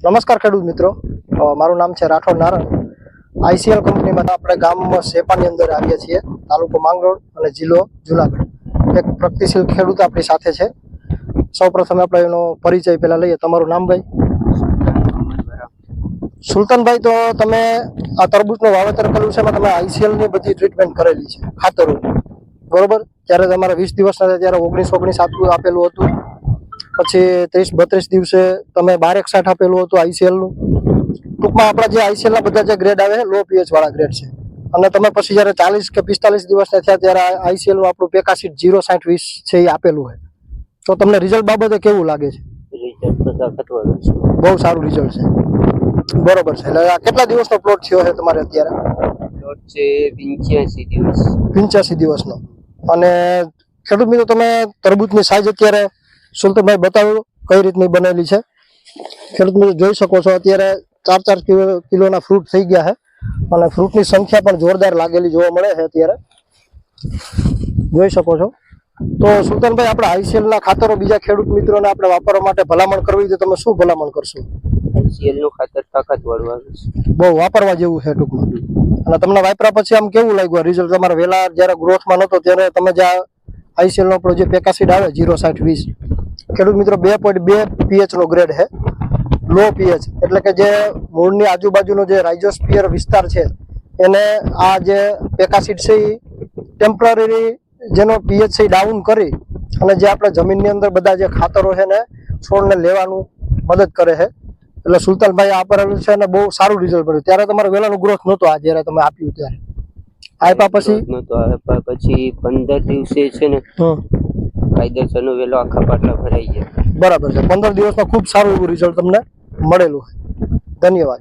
નમસ્કાર ખેડૂત મિત્રો. મારું નામ છે રાઠોડ નારણ આઈસીએલ કંપનીમાં આપણે ગામમાં સેપાની અંદર આવીએ છીએ. તાલુકો માંગરોળ અને જિલ્લો જુનાગઢ. એક પ્રગતિશીલ ખેડૂત આપણી સાથે છે. સૌપ્રથમ આપણે એનો પરિચય પહેલાં લઈએ. તમારું નામ ભાઈ? સુલતાનભાઈ, તો તમે આ તરબૂચનું વાવેતર કર્યું છે, એમાં તમે આઈસીએલની બધી ટ્રીટમેન્ટ કરેલી છે ખાતરો બરોબર? ત્યારે તમારે વીસ દિવસના ત્યારે ઓગણીસ ઓગણીસ આપેલું હતું. પછી ત્રીસ બત્રીસ દિવસે તમે બાર એકસાઠ આપેલું હતું આઈસીએલનું ટૂંકમાં આપણા જે આઈસીએલના બધા જે ગ્રેડ આવે લો પીએચ વાળા ગ્રેડ છે. અને તમે પછી જ્યારે ચાલીસ કે પિસ્તાલીસ દિવસના થયા ત્યારે આઈસીએલનું આપણું પેકાસીટ જીરો સાઠ વીસ છે એ આપેલું હોય. તો તમને રિઝલ્ટ બાબતે કેવું લાગે છે? છે. બહુ સારું રિઝલ્ટ છે. બરોબર છે. એટલે આ કેટલા દિવસનો પ્લોટ થયો છે તમારે અત્યારે? પ્લોટ છે પંચ્યાસી દિવસ. પંચ્યાસી દિવસનો. અને ખેડૂત મિત્રો તમે તરબૂચની સાઈઝ અત્યારે સુલતાનભાઈ બતાવ્યું કઈ રીતની બનેલી છે? ખેડૂત મિત્રો જોઈ શકો છો અત્યારે ચાર ચાર કિલો કિલોના ફ્રૂટ થઈ ગયા છે. અને ફ્રૂટની સંખ્યા પણ જોરદાર લાગેલી જોવા મળે છે અત્યારે. જોઈ શકો છો. તો સુલતાનભાઈ આપણે આઈસીએલના ખાતરો બીજા ખેડૂત મિત્રોને આપણે વાપરવા માટે ભલામણ કરવી તો તમે શું ભલામણ કરશો? આઈસીએલ ખાતર તાકાત વાળું આવે છે. બહુ વાપરવા જેવું છે ટૂંકમાં. અને તમને વાપરા પછી આમ કેવું લાગ્યું રિઝલ્ટ તમારે વહેલા જ્યારે ગ્રોથમાં નહોતો ત્યારે તમે જે આઈસીએલ નો આપણો જે પેકાસીડ આવે જીરો સાઠ વીસ ખેડૂત મિત્રો બે પોઈન્ટ બે પીએચ નો ગ્રેડ છે. લો પીએચ એટલે કે જે મૂળની આજુબાજુનો જે રાઇઝોસ્પિયર વિસ્તાર છે એને આ જે પેકાસીડ છે એ ટેમ્પરરી જેનો પીએચ છે ડાઉન કરી અને જે આપણે જમીનની અંદર બધા જે ખાતરો છે ને છોડને લેવાનું મદદ કરે છે. એટલે સુલતાનભાઈ આપેલું છે અને બહુ સારું રિઝલ્ટ મળ્યું. ત્યારે તમારે વહેલાનું ગ્રોથ નહોતો આ જ્યારે તમે આપ્યું ત્યારે. આપ્યા પછી? પછી પંદર દિવસે છે ને હમ કાયદેસર વેલો આખા પાટલા ભરાઈ ગયા. બરાબર છે. પંદર દિવસમાં ખૂબ સારું એવું રિઝલ્ટ તમને મળેલું. ધન્યવાદ.